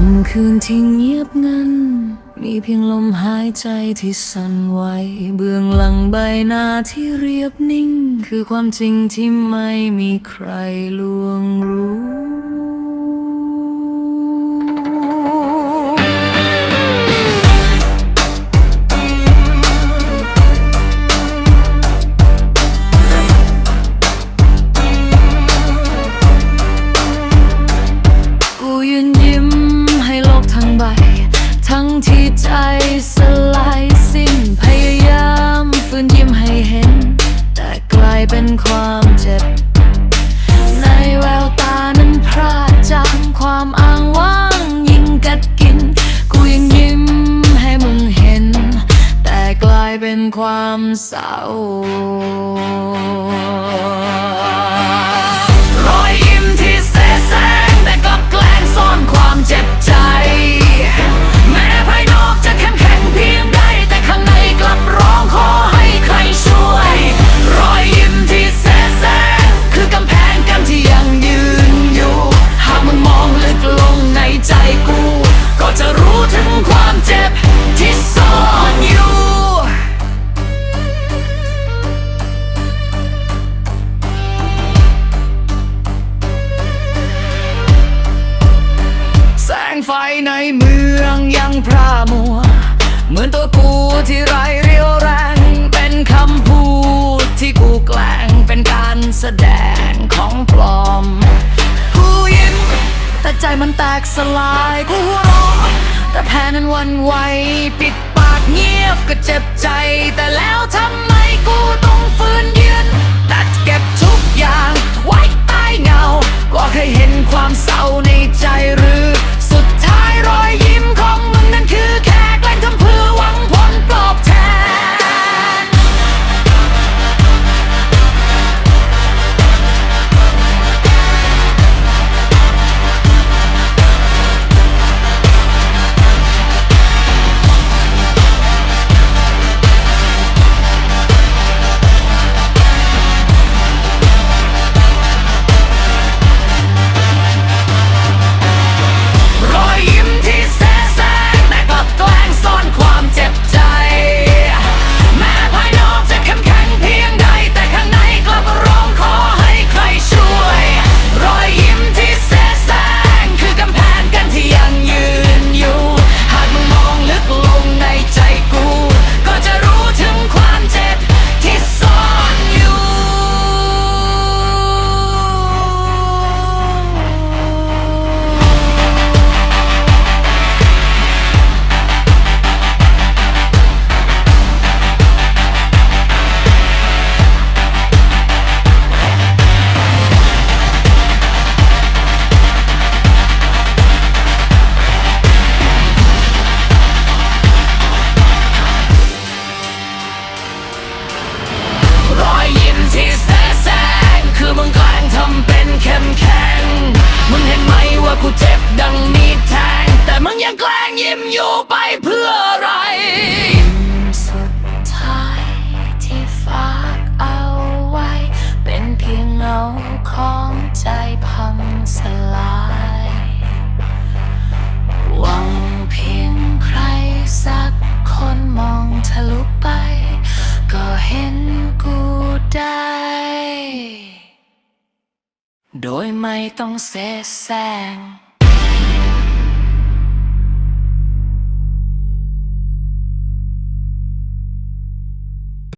ค่ำคืนที่เงียบงัน มีเพียงลมหายใจที่สั่นไหว เบื้องหลังใบหน้าที่เรียบนิ่ง คือความจริงที่ไม่มีใครลวง xã ในเมืองยังพระมัว เหมือนตัวกูที่ไรเรียวแรง เป็นคำพูดที่กูแกล้งเป็นการแสดงของปลอม กูยิ้ม แต่ใจมันแตกสลายกูหัวเราะแต่แพ้นั้นวันไหวปิดปากเงียบก็เจ็บใจ แต่แล้วทำไมกูต้องฟื้นยืนตัดเก็บทุกอย่างไว้ใต้เงา ก็เคยเห็นความเศร้าในใจหรือ โดยไม่ต้องเสแสร้ง